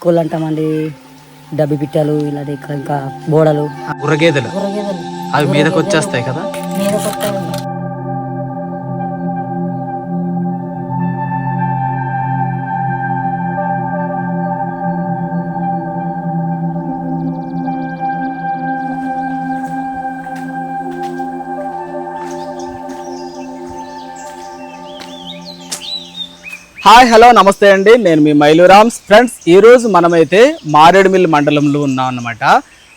చిక్కోళ్ళు అంటామండి డబ్బి పిట్టలు ఇలాంటి ఇంకా- ఇంకా బోడలు. గుర్రగేదెలు. అవి మీదకి వచ్చేస్తాయి కదా? మీద హాయ్ హలో నమస్తే అండి. నేను మీ మైలురామ్స్. ఫ్రెండ్స్ ఈరోజు మనమైతే మారేడుమిల్లి మండలంలో ఉన్నాం అనమాట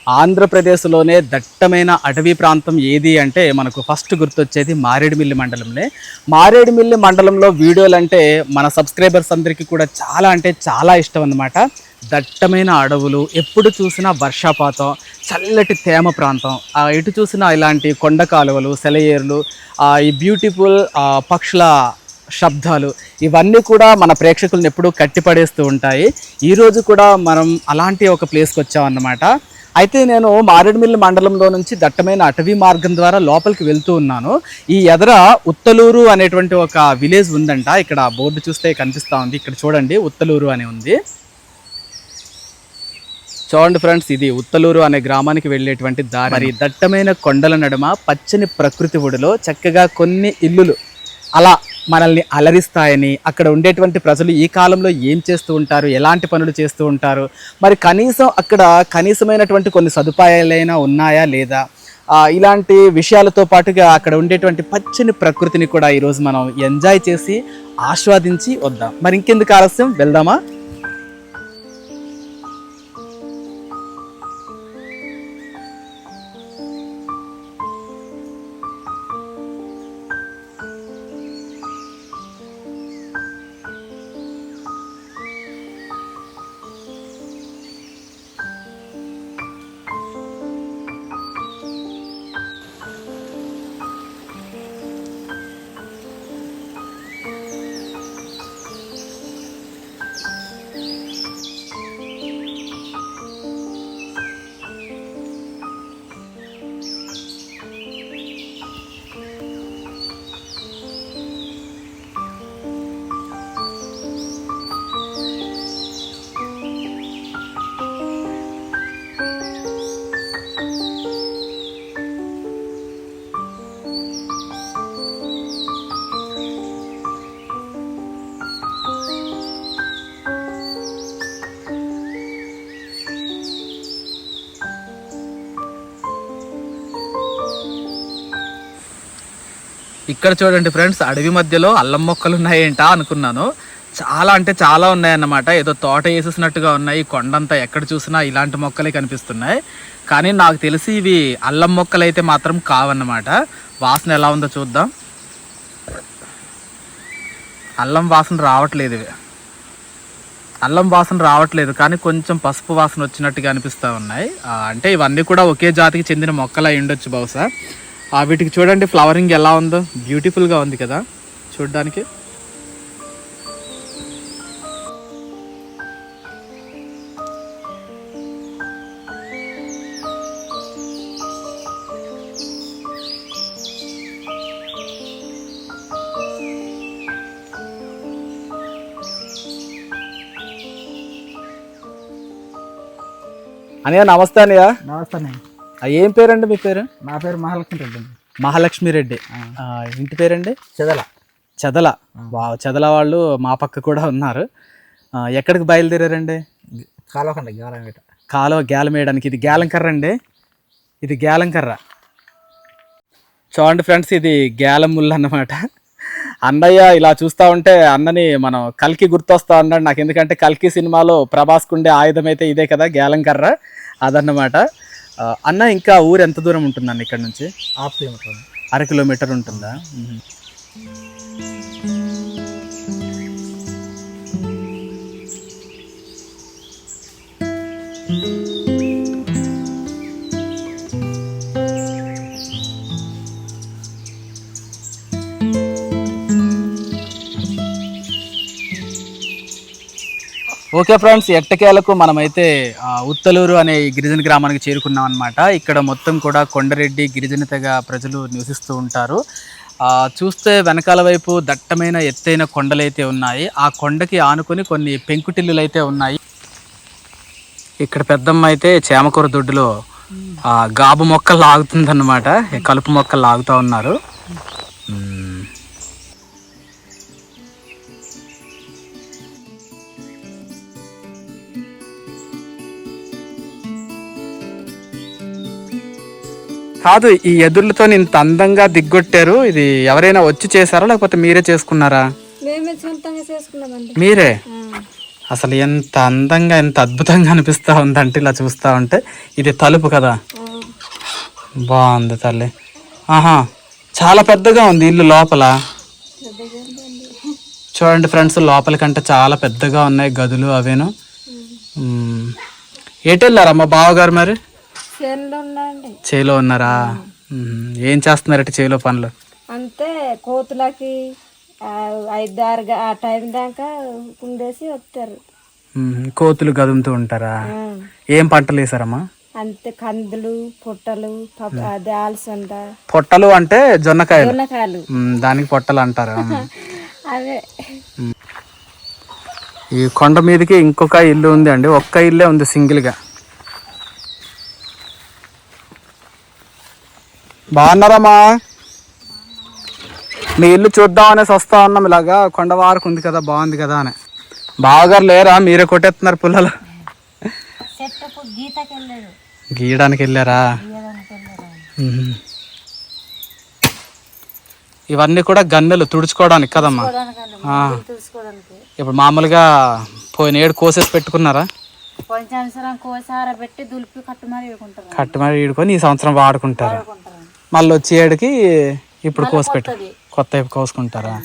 ఆంధ్రప్రదేశ్లోనే దట్టమైన అటవీ ప్రాంతం ఏది అంటే మనకు ఫస్ట్ గుర్తొచ్చేది మారేడుమిల్లి మండలంనే. మారేడుమిల్లి మండలంలో వీడియోలు అంటే మన సబ్స్క్రైబర్స్ అందరికీ కూడా చాలా అంటే చాలా ఇష్టం అనమాట దట్టమైన అడవులు ఎప్పుడు చూసినా వర్షాపాతం చల్లటి తేమ ప్రాంతం. ఆ, ఎటు చూసినా ఇలాంటి కొండ కాలువలు సెలయేరులు ఈ బ్యూటిఫుల్ పక్షుల శబ్దాలు. ఇవన్నీ కూడా మన ప్రేక్షకులను ఎప్పుడూ కట్టిపడేస్తూ ఉంటాయి. ఈరోజు కూడా మనం అలాంటి ఒక ప్లేస్కి వచ్చామన్నమాట. అయితే నేను మారేడుమిల్లి మండలంలో నుంచి దట్టమైన అటవీ మార్గం ద్వారా లోపలికి వెళ్తూ ఉన్నాను. ఈ ఎదర ఉత్తలూరు అనేటువంటి ఒక విలేజ్ ఉందంట. ఇక్కడ బోర్డు చూస్తే కనిపిస్తూ ఉంది. ఇక్కడ చూడండి ఉత్తలూరు అని ఉంది. చూడండి ఫ్రెండ్స్ ఇది ఉత్తలూరు అనే గ్రామానికి వెళ్ళేటువంటి దారి. మరి దట్టమైన కొండల నడుమ పచ్చని ప్రకృతి ఒడిలో చక్కగా కొన్ని ఇల్లులు. అలా మనల్ని అలరిస్తాయని అక్కడ ఉండేటువంటి ప్రజలు ఈ కాలంలో ఏం చేస్తూ ఉంటారు ఎలాంటి పనులు చేస్తూ ఉంటారు మరి కనీసం అక్కడ కనీసమైనటువంటి కొన్ని సదుపాయాలైనా ఉన్నాయా లేదా? ఇలాంటి విషయాలతో పాటుగా అక్కడ ఉండేటువంటి పచ్చని ప్రకృతిని కూడా ఈరోజు మనం ఎంజాయ్ చేసి ఆస్వాదించి వద్దాం. మరి ఇంకెందుకు ఆలస్యం? వెళ్దామా? ఇక్కడ చూడండి ఫ్రెండ్స్ అడవి మధ్యలో అల్లం మొక్కలు ఉన్నాయేంటా అనుకున్నాను. చాలా అంటే చాలా ఉన్నాయన్నమాట. ఏదో తోట వేసేసినట్టుగా ఉన్నాయి. కొండంతా ఎక్కడ చూసినా ఇలాంటి మొక్కలే కనిపిస్తున్నాయి. కానీ నాకు తెలిసి ఇవి అల్లం మొక్కలు అయితే మాత్రం కావన్నమాట. వాసన ఎలా ఉందో చూద్దాం. అల్లం వాసన రావట్లేదు ఇవి. అల్లం వాసన రావట్లేదు కానీ కొంచెం పసుపు వాసన వచ్చినట్టుగా అనిపిస్తూ ఉన్నాయి. అంటే ఇవన్నీ కూడా ఒకే జాతికి చెందిన మొక్కలు అయి ఉండొచ్చు బహుశా. వీటికి చూడండి ఫ్లవరింగ్ ఎలా ఉందో. బ్యూటిఫుల్గా ఉంది కదా. చూడడానికి. అనయ్య నమస్తే అనయ్య నమస్తే అండి ఆ, ఏం పేరండి మీ పేరు? నా పేరు మహాలక్ష్మి రెడ్డి అండి. మహాలక్ష్మి రెడ్డి. ఇంటి పేరండి? చెదల. చెదల. వా చెదల వాళ్ళు మా పక్క కూడా ఉన్నారు. ఎక్కడికి బయలుదేరారండి? కాలువకండి గాలం కాలువ గేలం వేయడానికి. ఇది గేలం కర్ర అండి. ఇది గేలం కర్ర. చూడండి ఫ్రెండ్స్ ఇది గేలం ముళ్ళు అన్నమాట. అన్నయ్య ఇలా చూస్తూ ఉంటే అన్నని మనం కల్కి గుర్తొస్తా ఉన్నాడు. నాకు ఎందుకంటే కల్కి సినిమాలో ప్రభాస్ కుండే ఆయుధం అయితే ఇదే కదా గేలం కర్ర. అదన్నమాట. అన్న ఇంకా ఊరు ఎంత దూరం ఉంటుందండి ఇక్కడ నుంచి హాఫ్ కిలోమీటర్. అర కిలోమీటర్ ఉంటుందా మ్మ్. ఓకే ఫ్రెండ్స్ ఎట్టకేలకు మనమైతే ఉత్తలూరు అనే గిరిజన గ్రామానికి చేరుకున్నాం అనమాట ఇక్కడ మొత్తం కూడా కొండరెడ్డి గిరిజనతగా ప్రజలు నివసిస్తూ ఉంటారు. చూస్తే వెనకాల వైపు దట్టమైన ఎత్తైన కొండలైతే ఉన్నాయి. ఆ కొండకి ఆనుకొని కొన్ని పెంకుటిల్లులు అయితే ఉన్నాయి. ఇక్కడ పెద్దమ్మ అయితే చేమకూర దొడ్డులో గాబు మొక్కలు లాగుతుందన్నమాట. కలుపు మొక్కలు లాగుతూ ఉన్నారు. కాదు ఈ ఎదుర్లతో ఇంత అందంగా దిగ్గొట్టారు. ఇది ఎవరైనా వచ్చి చేశారా లేకపోతే మీరే చేసుకున్నారా? మీరే? అసలు ఎంత అందంగా ఎంత అద్భుతంగా అనిపిస్తా ఉందంటే ఇలా చూస్తా ఉంటే ఇది తలుపు కదా. బాగుంది తల్లి. ఆహా చాలా పెద్దగా ఉంది ఇల్లు లోపల. చూడండి ఫ్రెండ్స్ లోపల కంటే చాలా పెద్దగా ఉన్నాయి గదులు అవేను. ఎటు వెళ్ళారమ్మా బావగారు మరి? చేలో ఉన్నారా. ఏం చేస్తున్నారట చేలో పనులు? అంతే కోతులకి ఐదు ఆరు ఆ టైం దాకా కుండేసి వస్తారు. కోతులు గదుముతూ ఉంటారా? ఏం పంటలు వేసారమ్మా అంతే కందులు పుట్టలు అది ఆల్సంద. పొట్టలు అంటే జొన్నకాయలు. దొన్నకాయలు మ్మ్. దానికి పొట్టలు అంటారు. అవే ఈ కొండ మీదకి ఇంకొక ఇల్లు ఉంది అండి. ఒక్క ఇల్లే ఉంది సింగిల్గా. బాగున్నారమ్మా? మీ ఇల్లు చూద్దాం అనేసి వస్తా ఉన్నాం ఇలాగా. కొండ వారకు ఉంది కదా బాగుంది కదా అని. బావగారు లేరా? మీరే కొట్టేస్తున్నారు పుల్లలు. గీయడానికి వెళ్ళారా. ఇవన్నీ కూడా గన్నెలు తుడుచుకోవడానికి కదమ్మా. ఇప్పుడు మామూలుగా పోయిన ఏడు కోసేసి పెట్టుకున్నారా? సంవత్సరం కోసార పెట్టి దులిపి ఈడుకొని ఈ సంవత్సరం వాడుకుంటారు. మళ్ళీ వచ్చే ఏడుకి ఇప్పుడు కోసి పెట్టు. కొత్త కోసుకుంటారా?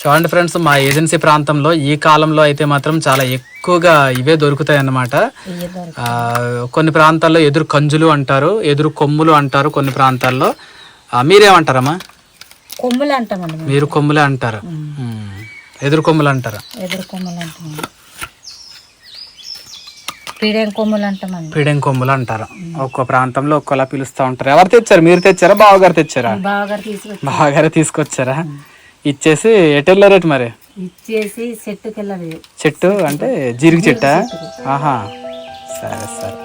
చూడండి ఫ్రెండ్స్ మా ఏజెన్సీ ప్రాంతంలో ఈ కాలంలో అయితే మాత్రం చాలా ఎక్కువగా ఇవే దొరుకుతాయి. అన్నమాట కొన్ని ప్రాంతాల్లో ఎదురు కంజులు అంటారు ఎదురు కొమ్ములు అంటారు కొన్ని ప్రాంతాల్లో. మీరేమంటారమ్మా? కొమ్ములు అంటామండి. మీరు కొమ్ములే అంటారు. ఎదురు కొమ్ములు అంటారు? ఎదురు కొమ్ములు అంటామండి పీడేం కొమ్ములు అంటామండి పీడెం కొమ్ములు అంటారు? ఒక్కో ప్రాంతంలో ఒక్కోలా పిలుస్తూ ఉంటారు. ఎవరు తెచ్చారు? మీరు తెచ్చారా? బావగారు తెచ్చారా? బాగా తీసుకొచ్చి బావగారు తీసుకొచ్చారా? ఇచ్చేసి ఎటు వెళ్ళారేటి మరి? ఇచ్చేసి చెట్టుకి చెట్టు అంటే జీరికి చెట్టా. ఆహా. సరే సరే.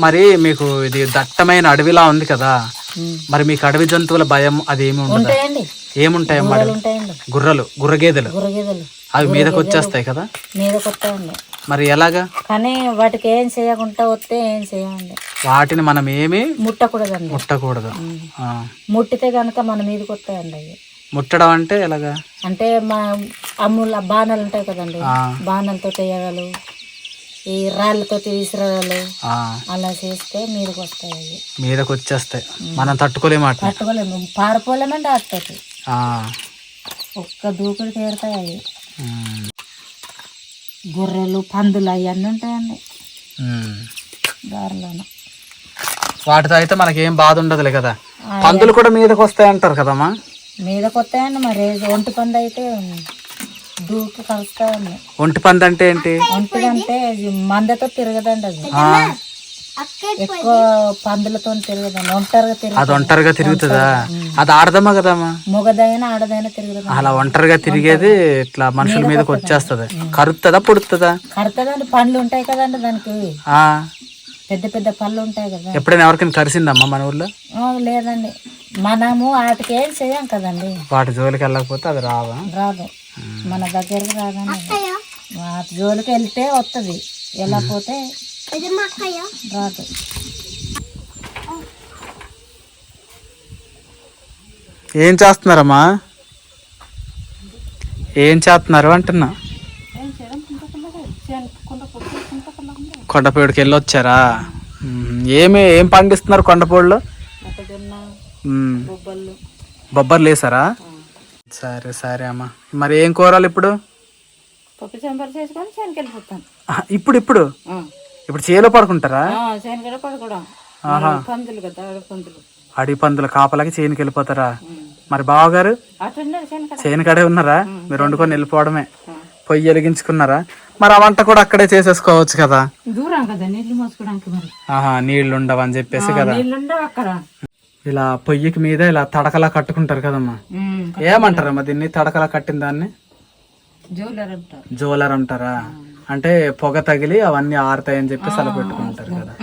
మరి మీకు ఇది దట్టమైన అడవిలా ఉంది కదా. మరి మీకు అడవి జంతువుల భయం అది ఏమి ఉండదు? ఉంటాయండి. ఏముంటాయి గుర్రలు గుర్రగేదెలు. అవి మీదకి వచ్చేస్తాయి కదా? మరి ఎలాగా? కానీ వాటికి ఏం చేయకుండా వస్తే ఏం చేయండి వాటిని మనం ఏమి? ముట్టకూడదండి. ముట్టకూడదు. ముట్టితే కనుక మన మీదకి వస్తాయండి అవి. ముట్టడం అంటే ఎలాగా? అంటే మా అమ్ముల బాణాలు ఉంటాయి కదండి. బాణాలతో తెయ్యగలు ఈ రాళ్ళతో విసిరగలు ఆ, అలా చేస్తే మీదకి వస్తాయి మీదకి వచ్చేస్తాయి మనం తట్టుకోలేమాట పట్టుకోలేము పారిపోలేమంటే ఆ, ఒక్క దూకుడు తీరుతాయి. అవి గొర్రెలు పందులు అవన్నీ ఉంటాయండి. దారిలోన. వాటితో అయితే మనకి ఏం బాధ ఉండదులే కదా. పందులు కూడా మీదకి వస్తాయి అంటారు కదమ్మా? మీదకి వస్తాయండి మరి. ఒంటి పండు అయితే దూకి కలుస్తాయండి. ఒంటి పంది అంటే ఏంటి? ఒంటిది అంటే ఇది మందతో తిరగదండి అది. ఆ, ఎక్కువ పందులతో తిరగదండి. ఒంటరిగా అది తిరగదు ఒంటరిగా తిరుగుతుందా? అది ఆడదమ్మా కదమ్మా మొగదైనా ఆడదైనా తిరగదు అలా ఒంటరిగా తిరిగేది ఇట్లా మనుషుల మీదకి వచ్చేస్తుంది కరుతుందా పుడుతుందా కడతదండి పండ్లు ఉంటాయి కదండి దానికి. ఆ, పెద్ద పెద్ద పళ్ళు ఉంటాయి కదా. ఎప్పుడైనా ఎవరికైనా కరిసిందమ్మా మన ఊర్లో? ఆ, లేదండి. మనము వాటికి ఏం చేయం కదండి. వాటి జోలికి వెళ్ళకపోతే అది రావా? రాదు. మన దగ్గరికి వాటి జోలికి వెళ్తే వస్తుంది వెళ్ళకపోతే రాదు. ఏం చేస్తున్నారమ్మా? ఏం చేస్తున్నారు అంటున్నా. కొండపేడుకి వెళ్ళి వచ్చారా ఏమి ఏం పండిస్తున్నారు కొండపేడులో? బొబ్బర్లు వేసారా? సరే సరే అమ్మా. మరి ఏం కూరలు ఇప్పుడు? పప్పు చెంబర్ చేసుకొని ఇప్పుడు ఇప్పుడు? ఇప్పుడు చేలో పడుకుంటారా? పడుకోవడం. ఆహా. పందులు కదా పందులు. అడవి పందుల కాపలాకి చేనుకి వెళ్ళిపోతారా? మరి బావగారు? అటున్నారు శనకడ చేను కడే ఉన్నారా? మీరు వండుకొని వెళ్ళిపోవడమే. పొయ్యి వెలిగించుకున్నారా? మరి ఆ వంట కూడా అక్కడే చేసేసుకోవచ్చు కదా? దూరం కదా నీళ్ళు మోసుకోవడానికి మరి. ఆహా నీళ్ళు ఉండవని చెప్పేసి కదా. ఇలా పొయ్యికి మీద ఇలా తడకలా కట్టుకుంటారు కదమ్మా. ఏమంటారమ్మా దీన్ని? తడకలా కట్టిన దాన్ని? జోలర్ అంటారు. అంటే పొగ తగిలి అవన్నీ ఆరుతాయని చెప్పి అలా పెట్టుకుంటారు కదా.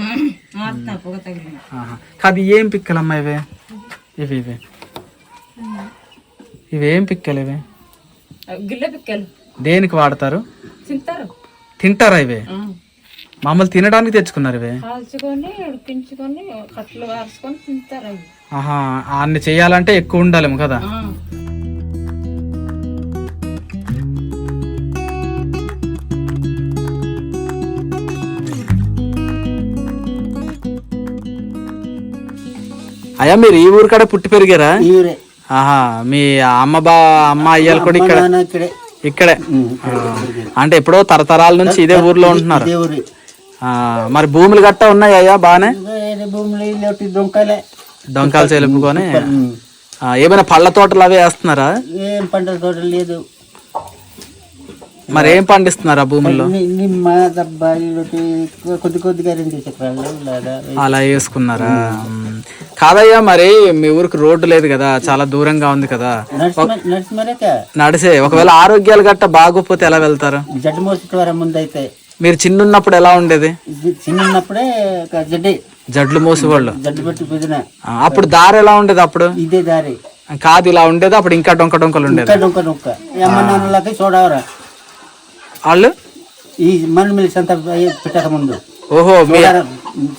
కాదు ఏం పిక్కలమ్మా ఇవి? ఇవి ఇవి. ఇవేం పిక్కలు ఇవి? గిల్లె పిక్కలు. దేనికి వాడతారు? తింటారా. ఇవి? మామూలు తినడానికి తెచ్చుకున్నారు ఇవి? కాల్చుకొని ఉడికించుకొని కట్లు వార్చుకొని తింటారు అవి. ఆహా అన్ని చేయాలంటే ఎక్కువ ఉండాలేమో కదా? అయ్యా మీరు ఈ ఊరు కాడ పుట్టి పెరిగారా? ఆహా మీ అమ్మ బా అమ్మ అయ్యాలు కూడా ఇక్కడ ఇక్కడే. అంటే ఎప్పుడో తరతరాల నుంచి ఇదే ఊర్లో ఉంటున్నారు. మరి భూములు గట్ట ఉన్నాయి అయ్యా? బానే? భూములు దొంకలే చెలుపుకొని ఏమైనా పళ్ళ తోటలు అవి వేస్తున్నారా? ఏం పంట తోట లేదు. మరి ఏం పండిస్తున్నారు ఆ భూముల్లో? కొద్ది కొద్దిగా రెండు చక్రాలు లేదా అలా వేసుకున్నారా. కాదయ్యా మరి మీ ఊరికి రోడ్డు లేదు కదా చాలా దూరంగా ఉంది కదా. నడిసే ఒకవేళ ఆరోగ్యాలు గట్ట బాగోపోతే ఎలా వెళ్తారు? జడ్డు మోసుకు వరం ముందైతే మీరు చిన్నున్నప్పుడు ఎలా ఉండేది? ఇది చిన్న ఉన్నప్పుడే ఒక జడ్డి. జడ్లు మోసేవాళ్ళు. జడ్డు పెట్టి అప్పుడు దారి ఎలా ఉండేది అప్పుడు? ఇదే దారి. కాదు ఇలా ఉండేది అప్పుడు ఇంకా డొంక డొంకలు ఉండేది. డొంక డొంక. నాన్నలకి చూడవరా వాళ్ళు? ఈ మన సంత పెట్టక ముందు. ఓహో మీ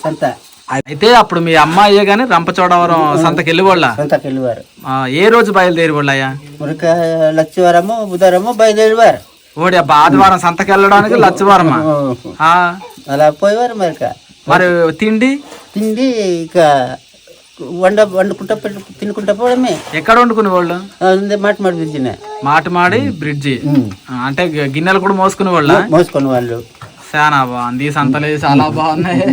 సంత. అయితే అప్పుడు మీ అమ్మ అయ్యే గానీ రంపచోడవరం సంతకి వెళ్ళి వాళ్ళ సంతకి వెళ్ళేవారు ఏ రోజు బయలుదేరి వాళ్ళయ్యా మురిక లక్షవారము బుధవారము బయలుదేరేవారు. ఓడి అబ్బా ఆదివారం సంతకి వెళ్ళడానికి లచ్చవారమా? ఆ, అలా పోయేవారు మరిక. మరి తిండి? తిండి ఇక వండ వండుకుంటా తినుకుంటా పోవడమే. ఎక్కడ వండుకునే వాళ్ళు? మాట మాట పిలిచిన మాట మాడి బ్రిడ్జి. అంటే గిన్నెలు కూడా మోసుకునే వాళ్ళ? మోసుకొని వాళ్ళు. చాలా బాగుంది సంతలు చాలా బాగున్నాయి.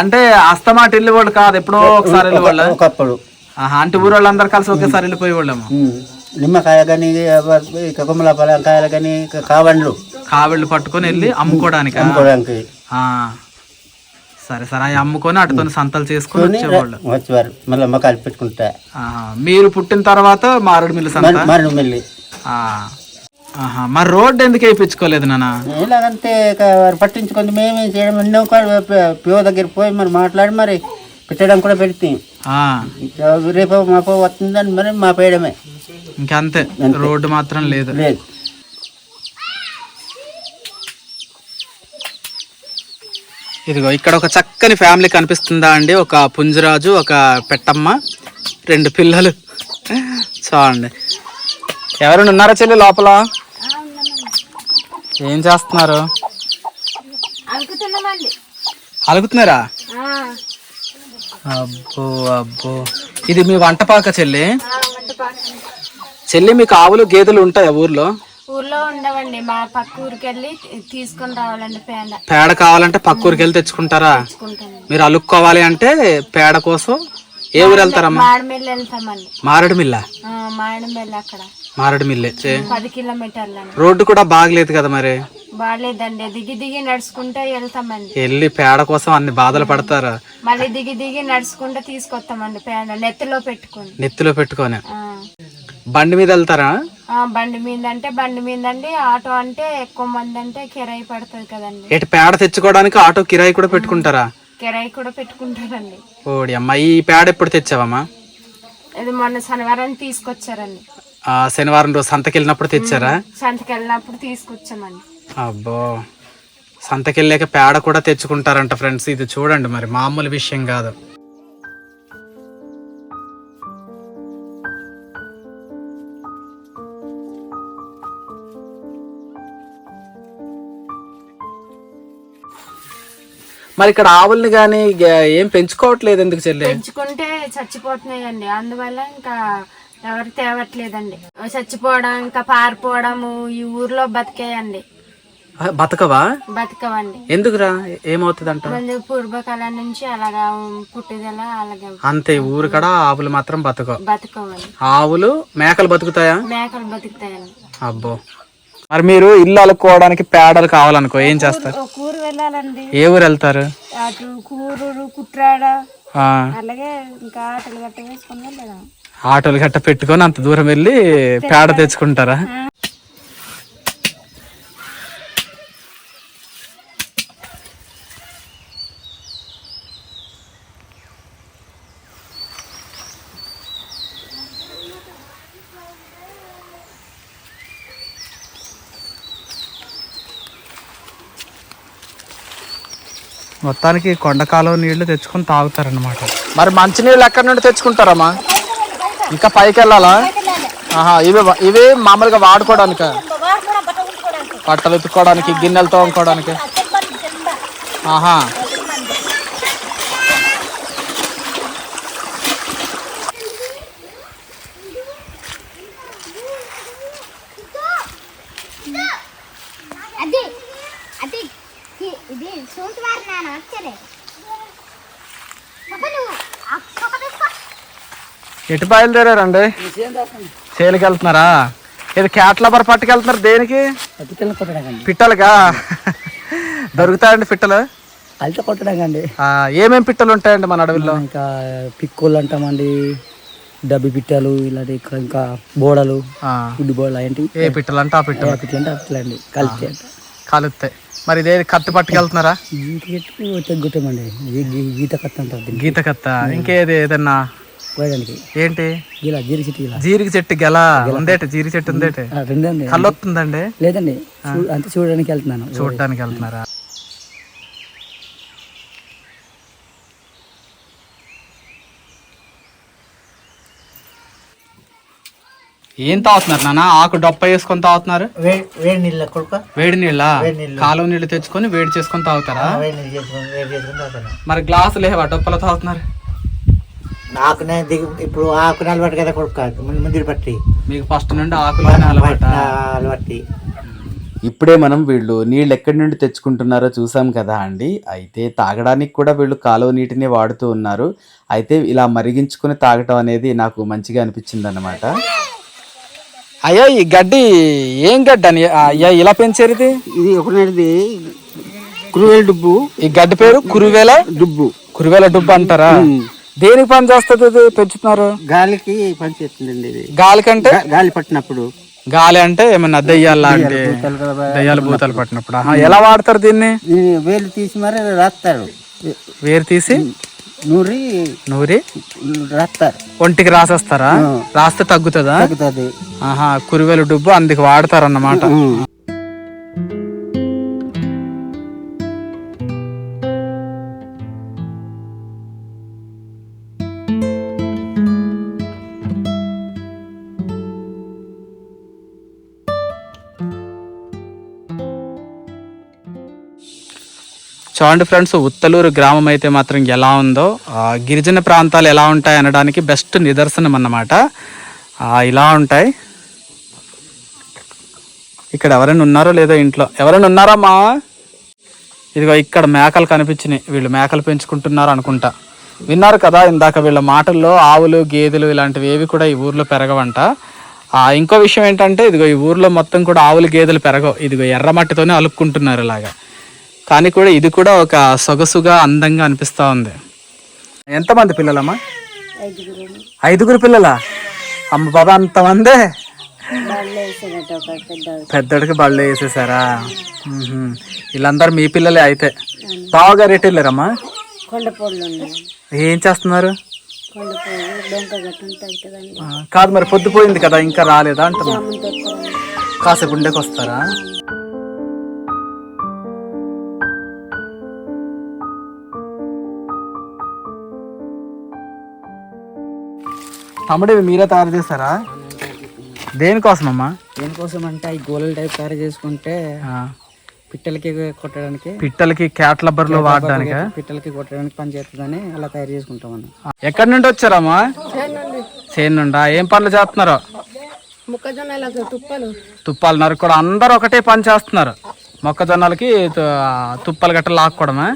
అంటే అస్తమాట వెళ్ళే వాళ్ళు కాదు ఎప్పుడో ఒకసారి వెళ్ళే వాళ్ళ ఒకప్పుడు. అంటే ఊరు వాళ్ళందరూ కలిసి ఒకేసారి వెళ్ళిపోయే వాళ్ళేమో. నిమ్మకాయ కానీ ఇక కొమ్మల పలంకాయలు కానీ కావండ్లు. కావిళ్ళు పట్టుకొని వెళ్ళి అమ్ముకోవడానికి అమ్ముకోవడానికి సరే సరే అవి అమ్ముకొని అటుతో సంతలు చేసుకొని వచ్చేవాళ్ళు. వచ్చేవారు. మళ్ళీ అమ్మకాయలు పెట్టుకుంటా. మీరు పుట్టిన తర్వాత మారేడు మిల్లు సంత? మరి మళ్ళీ ఆ. ఆహా. మరి రోడ్డు ఎందుకు వేయించుకోలేదు నాన్న? ఇక వారు పట్టించుకొని మేమేం చేయడం ఎన్నో దగ్గర పోయి మరి మాట్లాడి మరి పెట్టడం కూడా పెడితే ఆ. ఇక రేపు మాపో వస్తుందని మరి మా పేయడమే ఇంకంతే రోడ్డు మాత్రం లేదు. లేదు. ఇదిగో ఇక్కడ ఒక చక్కని ఫ్యామిలీ కనిపిస్తుందా అండి. ఒక పుంజరాజు ఒక పెట్టమ్మ రెండు పిల్లలు. చూడండి ఎవరైనా ఉన్నారా చెల్లి లోపల? ఏం చేస్తున్నారు? అలుగుతున్నారా? అబ్బో అబ్బో. ఇది మీ వంటపాక చెల్లి? చెల్లి మీకు ఆవులు గేదెలు ఉంటాయా ఊర్లో? ఊర్లో ఉండవండి. మా పక్క ఊరికి వెళ్ళి తీసుకొని రావాలండి పేడ. పేడ కావాలంటే పక్క ఊరికి వెళ్ళి తెచ్చుకుంటారా మీరు అలుక్కోవాలి అంటే పేడ కోసం ఏ ఊరు వెళ్తారమ్మా? మామిడిమిల్లి వెళ్తామండి. మారేడుమిల్ల? అక్కడ. మారేడుమిల్లే పది కిలోమీటర్లండి రోడ్డు కూడా బాగలేదు కదా మరి? బాగాలేదండి దిగి దిగి నడుచుకుంటే వెళ్తామండి. వెళ్ళి పేడ కోసం అన్ని బాధలు పడతారు? మళ్ళీ దిగి దిగి నడుచుకుంటే తీసుకొస్తామండి పేడ నెత్తిలో పెట్టుకొని. నెత్తిలో పెట్టుకొని. బండి మీద వెళ్తారా? బండి మీద అంటే బండి మీద అండి ఆటో అంటే ఎక్కువ మంది అంటే కిరాయి పడుతుంది కదండి. ఎటు పేడ తెచ్చుకోవడానికి ఆటో కిరాయి కూడా పెట్టుకుంటారా? కిరాయి కూడా పెట్టుకుంటారండి. ఓడి అమ్మ ఈ పేడ ఎప్పుడు తెచ్చావమ్మా? ఇది మొన్న శనివారం తీసుకొచ్చారండి. శనివారం రోజు సంతకి వెళ్ళినప్పుడు తెచ్చారా? సంతకి వెళ్ళినప్పుడు తీసుకొచ్చామండి. అబ్బో. సంతకెళ్ళాక పేడ కూడా తెచ్చుకుంటారంట ఫ్రెండ్స్. ఇది చూడండి మరి మామూలు విషయం కాదు. మరి ఇక్కడ ఆవుల్ని కానీ ఏం పెంచుకోవట్లేదు ఎందుకు చెల్లి? పెంచుకుంటే చచ్చిపోతున్నాయండి. అందువల్ల ఇంకా ఎవరు తేవట్లేదండి. చచ్చిపోవడం ఇంకా పారిపోవడము ఈ ఊర్లో బతికేయండి. బతకవా? బతకవండి. ఎందుకురా? ఏమవుతుందంట? మన పూర్వకాలం నుంచి అలాగా పుట్టుదల అలాగే అంతే ఊరు కడ ఆవులు మాత్రం బతకవు. బతకవండి. ఆవులు మేకలు బతుకుతాయా? మేకలు బతుకుతాయండి. అబ్బో. మరి మీరు ఇల్లు అలుక్కోవడానికి పేడలు కావాలనుకో ఏం చేస్తారు? ఒక ఊరు వెళ్ళాలండి. ఏ ఊరు వెళ్తారు? అటు కూరూరు కుట్రాడ అలాగే ఇంకా ఆటలు గట్ట వేసుకుని ఆటోలు గట్ట పెట్టుకొని అంత దూరం వెళ్ళి పేడ తెచ్చుకుంటారా? మొత్తానికి కొండకాలం నీళ్ళు తెచ్చుకొని తాగుతారనమాట మరి మంచినీళ్ళు ఎక్కడి నుండి తెచ్చుకుంటారమ్మా? ఇంకా పైకి వెళ్ళాలా? ఆహా ఇవి ఇవి మామూలుగా వాడుకోవడానిక? బట్టలు ఉతుక్కోవడానికి గిన్నెలు తోముకోవడానికి. ఆహా అది అది ఇ- ఇది సూట్ వారి నాన్న ఆ ఎటు బయలుదేరారండి? చేలికి వెళ్తున్నారా ఇది క్యాట్లబర్ పట్టుకెళ్తున్నారు దేనికి? పిట్టలుగా? దొరుకుతాయండి పిట్టలు? అల్ట కొట్టడాకండి ఆ, ఏమేం పిట్టలు ఉంటాయండి మన అడవిలో? ఇంకా పిక్కులు అంటామండి. డబ్బి పిట్టలు ఇలాంటి ఇంకా ఇంకా బోడలు ఆ, గుడ్డి బోడలు ఏంటి ఏ పిట్టలు అంటే ఆ పిట్టలు. పిట్టలు అంటే అట్లండి కలిసి అంట కలుస్తాయి మరి ఇదే కత్తి పట్టుకెళ్తున్నారా? తెగ్గుతామండి. గీత కత్త అంటారు గీత కత్త? ఇంకేది ఏదన్నా? కోయడానికి ఏంటి? గీలా జీరి చెట్టు జీరికి చెట్టు గెల. ఉందేటి? జీరి చెట్టు ఉందేటి? రెండండి కళ్ళు వస్తుందండి. లేదండి. అంతే చూడడానికి వెళ్తున్నాను. చూడడానికి వెళ్తున్నారా? ఏం తాగుతున్నారు నాన్న? ఆకు డొప్ప వేసుకొని తాగుతున్నారు? వేడి వేడి నీళ్ళ కొడుక. వేడి నీళ్ళ? వేడి నీళ్ళు. కాలువ నీళ్ళు తెచ్చుకొని వేడి చేసుకొని తాగుతారా? వేడి నీళ్ళు చేసుకొని వేడి చేసుకొని తాగుతాను. మరి గ్లాసులు లేవా? డొప్పలో తాగుతున్నారు? ఆకునే దిగు ఇప్పుడు ఆకు అలవాటు కదా కొడుక ముందు ముందు పట్టి. మీకు ఫస్ట్ నుండి అలవాట? అలవాటి. ఇప్పుడే మనం వీళ్ళు నీళ్ళు ఎక్కడి నుండి తెచ్చుకుంటున్నారో చూసాం కదా అండి. అయితే తాగడానికి కూడా వీళ్ళు కాలువ నీటిని వాడుతూ ఉన్నారు. అయితే ఇలా మరిగించుకుని తాగటం అనేది నాకు మంచిగా అనిపించింది అనమాట అయ్యా ఈ గడ్డి ఏం గడ్డి అని? అయ్యా ఇలా పెంచారు ఇది? ఇది ఒకటిది కురువేలు డుబ్బు. ఈ గడ్డి పేరు కురువేల డుబ్బు. కురువేల డుబ్బు అంటారా? దేనికి పని చేస్తుంది ఇది పెంచుతున్నారు? గాలికి పనిచేస్తుందండి ఇది. గాలి కంటే? గాలి పట్టినప్పుడు. గాలి అంటే ఏమన్నా దెయ్యాలు లాంటి దెయ్యాలు భూతాలు పట్టినప్పుడు. ఎలా వాడతారు దీన్ని? దీన్ని వేలు తీసి మరి రాస్తారు. వేరు తీసి? నూరి నూరి? రాస్తారు ఒంటికి రాసేస్తారా? రాస్తే తగ్గుతుందా? తగ్గుతుంది. ఆహా కురువేలు డుబ్బు అందుకు వాడతారన్నమాట. చూడండి ఫ్రెండ్స్ ఉత్తలూరు గ్రామం అయితే మాత్రం ఎలా ఉందో గిరిజన ప్రాంతాలు ఎలా ఉంటాయి అనడానికి బెస్ట్ నిదర్శనం అన్నమాట. ఇలా ఉంటాయి. ఇక్కడ ఎవరైనా ఉన్నారో లేదో ఇంట్లో. ఎవరైనా ఉన్నారా మా ఇదిగో ఇక్కడ మేకలు కనిపించినాయి. వీళ్ళు మేకలు పెంచుకుంటున్నారు అనుకుంటా. విన్నారు కదా ఇందాక వీళ్ళ మాటల్లో ఆవులు గేదెలు ఇలాంటివి ఏవి కూడా ఈ ఊర్లో పెరగవంట. ఇంకో విషయం ఏంటంటే ఇదిగో ఈ ఊర్లో మొత్తం కూడా ఆవులు గేదెలు పెరగవు. ఇదిగో ఎర్రమట్టితోనే అలుపుకుంటున్నారు ఇలాగా. కానీ కూడా ఇది కూడా ఒక సొగసుగా అందంగా అనిపిస్తూ ఉంది. ఎంతమంది పిల్లలమ్మా? ఐదుగురు ఐదుగురు పిల్లలా? అమ్మ బాబా అంతమందే? పెద్దడికి బళ్ళు వేసేసారా. వీళ్ళందరూ మీ పిల్లలే అయితే. బావగారు ఎటు వెళ్ళారమ్మా? ఏం చేస్తున్నారు? కాదు మరి పొద్దుపోయింది కదా ఇంకా రాలేదా అంటున్నా. కాసేపు ఉండేకి వస్తారా తమ్ముడు ఇవి మీరే తయారు చేస్తారా? దేనికోసమమ్మా? దేనికోసం అంటే ఈ గోళల టైప్ తయారు చేసుకుంటే ఆ, పిట్టలకి కొట్టడానికి పిట్టలకి క్యాట్ లబ్బర్లో వాడడానిక పిట్టలకి కొట్టడానికి పని చేస్తుందని అలా తయారు చేసుకుంటాం మనం ఎక్కడి నుండి వచ్చారమ్మా? చేను నుండా? ఏం పనులు చేస్తున్నారు? మొక్కజొన్నలకు తుప్పలు. తుప్పాలు నరుకు కూడా అందరు ఒకటే పని చేస్తున్నారు. మొక్కజొన్నలకి తుప్పలు గట్ట లాక్కోవడమా.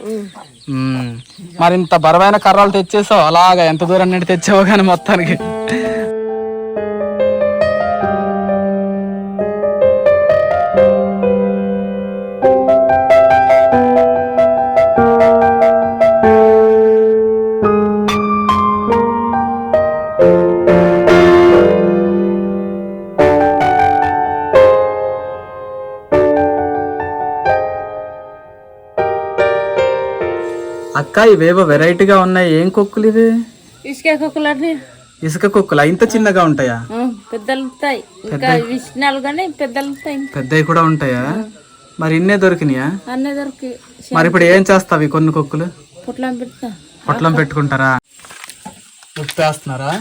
మరి ఇంత బరువైన కర్రలు తెచ్చేసావు? అలాగా? ఎంత దూరం నుండి తెచ్చావు కానీ మొత్తానికి? అక్క ఇవేవో వెరైటీగా ఉన్నాయి. ఏం కొక్కులు ఇవి? ఇసుక కుక్కలన్నీ ఇసుక కొక్కులా? ఇంత చిన్నగా ఉంటాయా? పెద్దలు ఉంటాయి. ఇంకా విషయాలు కానీ పెద్దలు ఉంటాయి. పెద్దవి కూడా ఉంటాయా? మరి ఇన్నే దొరికినాయా? అన్నీ దొరికి మరి ఇప్పుడు ఏం చేస్తావి కొన్ని కొక్కులు? పొట్లం పెడతా. పొట్లం పెట్టుకుంటారా? ఉప్పు వేస్తున్నారా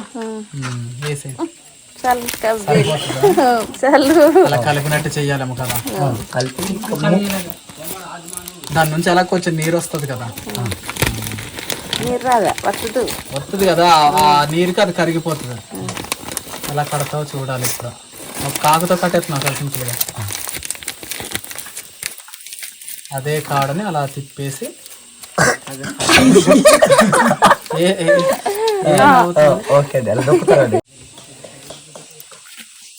అలా కలిపినట్టు చెయ్యాలేమో కదా. దాని నుంచి ఎలా కొంచెం నీరు వస్తుంది కదా. నీరు రాదా? వస్తుంది వస్తుంది కదా ఆ- నీరుకి అది కరిగిపోతుంది. ఎలా కడతావు చూడాలి ఇప్పుడు ఒక కాకుతో కట్టేస్తున్నావు కలిసింపులుగా అదే కాడని అలా తిప్పేసి ఏ- ఏ- ఏమవుతుంది?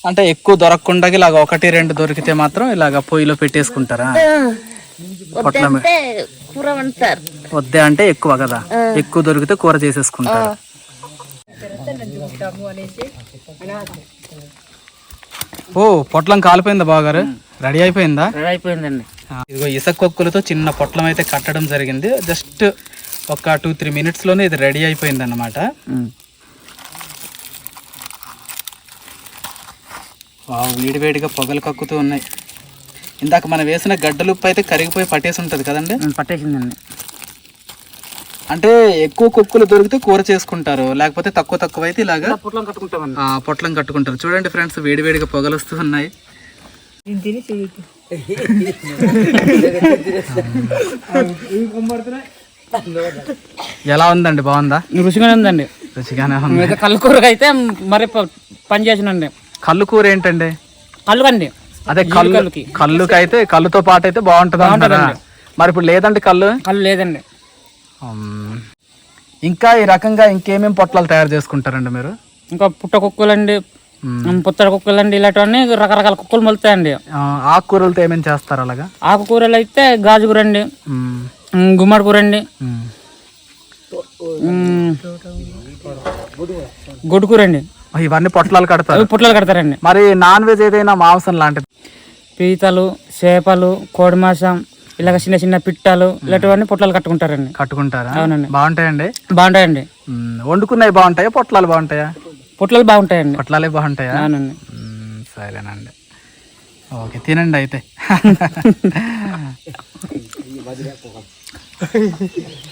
అంటే ఎక్కువ దొరకకుండా ఇలాగ ఒకటి రెండు దొరికితే మాత్రం ఇలాగ పొయ్యిలో పెట్టేసుకుంటారా? కూర వండుతారు వద్దే అంటే ఎక్కువ కదా. ఎక్కువ దొరికితే కూర చేసేసుకుంటారు. ఓ పొట్లం కాలిపోయిందా బాగారు రెడీ అయిపోయిందా? అయిపోయిందండి. ఆ, ఇదిగో ఇసుక కొక్కులతో చిన్న పొట్లం అయితే కట్టడం జరిగింది. జస్ట్ ఒక టూ త్రీ మినిట్స్లోనే ఇది రెడీ అయిపోయింది అన్నమాట వావ్, వేడివేడిగా పొగలు కక్కుతూ ఉన్నాయి. ఇందాక మనం వేసిన గడ్డలుప్పు అయితే కరిగిపోయి పట్టేసి ఉంటుంది కదండి? పట్టేసిందండి. అంటే ఎక్కువ కుక్కులు దొరికితే కూర చేసుకుంటారు లేకపోతే తక్కువ తక్కువ అయితే ఇలాగా పొట్లం కట్టుకుంటామండి. ఆ, పొట్లం కట్టుకుంటారు. చూడండి ఫ్రెండ్స్ వేడివేడిగా పొగలు వస్తూ ఉన్నాయి. ఎలా ఉందండి? బాగుందా? రుచిగానే ఉందండి. రుచిగానే ఉంది. కళ్ళు కూరగా అయితే మరి ప- పని చేసినండి. కళ్ళు కూర ఏంటండి? కళ్ళు కండి అదే కళ్ళు కళ్ళుకి. అయితే కళ్ళుతో పాటు అయితే బాగుంటుంది అంటారా? మరి ఇప్పుడు లేదండి కళ్ళు? కళ్ళు లేదండి. ఇంకా ఈ రకంగా ఇంకేమేం పొట్లాలు తయారు చేసుకుంటారండి మీరు? ఇంకా పుట్ట కుక్కలండి పుత్తడ కుక్కలండి ఇలాంటివన్నీ రకరకాల కుక్కలు మొలుతాయండి. ఆకుకూరలతో ఏమేమి చేస్తారు అలాగా? ఆకుకూరలు అయితే గాజుకూర అండి గుమ్మడి కూర అండి ఉమ్. ఉమ్, గొడ్డు కూర అండి ఇవన్నీ పొట్లాలు కడతారు. అవి పుట్టలు కడతారండి. మరి నాన్ వెజ్ ఏదైనా మాంసం లాంటిది? పీతలు చేపలు కోడి మాంసం ఇలాగ చిన్న చిన్న పిట్టలు ఇలాంటివన్నీ పుట్టలు కట్టుకుంటారండి. కట్టుకుంటారా? అవునండి. బాగుంటాయండి? బాగుంటాయండి. వండుకున్నవి బాగుంటాయా? పొట్లాలు బాగుంటాయా? పుట్టలు బాగుంటాయండి. పొట్లాలే బాగుంటాయా? అవునండి. సరేనండి. ఓకే తినండి అయితే.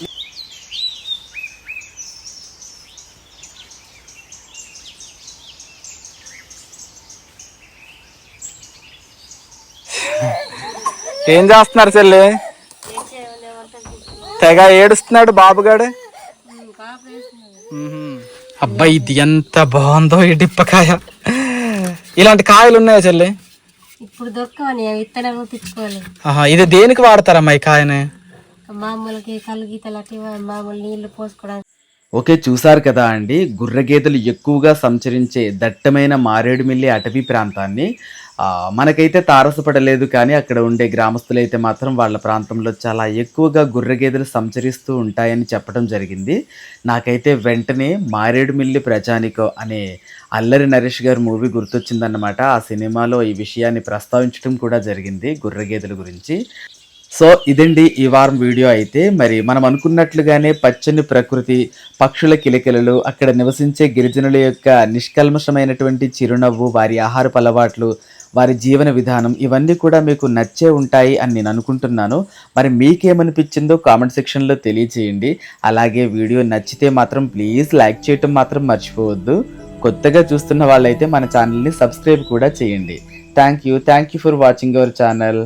ఏం చేస్తున్నారు చెల్లి? తెగ ఏడుస్తున్నాడు బాబుగాడు. మ్మ్. అబ్బా ఇది ఎంత బాగుందో ఈ డిప్పకాయ. ఇలాంటి కాయలు ఉన్నాయా చెల్లి? ఇప్పుడు దొరకవని విత్తనాలు తెచ్చుకోవాలి ఆహా, ఇది దేనికి వాడతారమ్మా ఈ కాయని? మామూలుకి కళ్ళు గీతలు అట్టి మామూలు నీళ్ళు పోసుకోవడానికి. ఓకే చూసారు కదా అండి. గుర్రగేదెలు ఎక్కువగా సంచరించే దట్టమైన మారేడుమిల్లి అటవీ ప్రాంతాన్ని. మనకైతే తారసపడలేదు కానీ అక్కడ ఉండే గ్రామస్తులైతే మాత్రం వాళ్ళ ప్రాంతంలో చాలా ఎక్కువగా గుర్రగేదెలు సంచరిస్తూ ఉంటాయని చెప్పడం జరిగింది. నాకైతే వెంటనే మారేడుమిల్లి ప్రజానికో అనే అల్లరి నరేష్ గారి మూవీ గుర్తొచ్చిందన్నమాట. ఆ సినిమాలో ఈ విషయాన్ని ప్రస్తావించడం కూడా జరిగింది గుర్రగేదెల గురించి. సో ఇదండి ఈ వారం వీడియో అయితే. మరి మనం అనుకున్నట్లుగానే పచ్చని ప్రకృతి పక్షుల కిలకిలలు అక్కడ నివసించే గిరిజనుల యొక్క నిష్కల్మషమైనటువంటి చిరునవ్వు వారి ఆహారపు అలవాట్లు వారి జీవన విధానం ఇవన్నీ కూడా మీకు నచ్చే ఉంటాయి అని నేను అనుకుంటున్నాను. మరి మీకేమనిపించిందో కామెంట్ సెక్షన్లో తెలియచేయండి. అలాగే వీడియో నచ్చితే మాత్రం ప్లీజ్ లైక్ చేయటం మాత్రం మర్చిపోవద్దు. కొత్తగా చూస్తున్న వాళ్ళైతే మన ఛానల్ని సబ్స్క్రైబ్ కూడా చేయండి. Thank you. Thank you for watching our channel.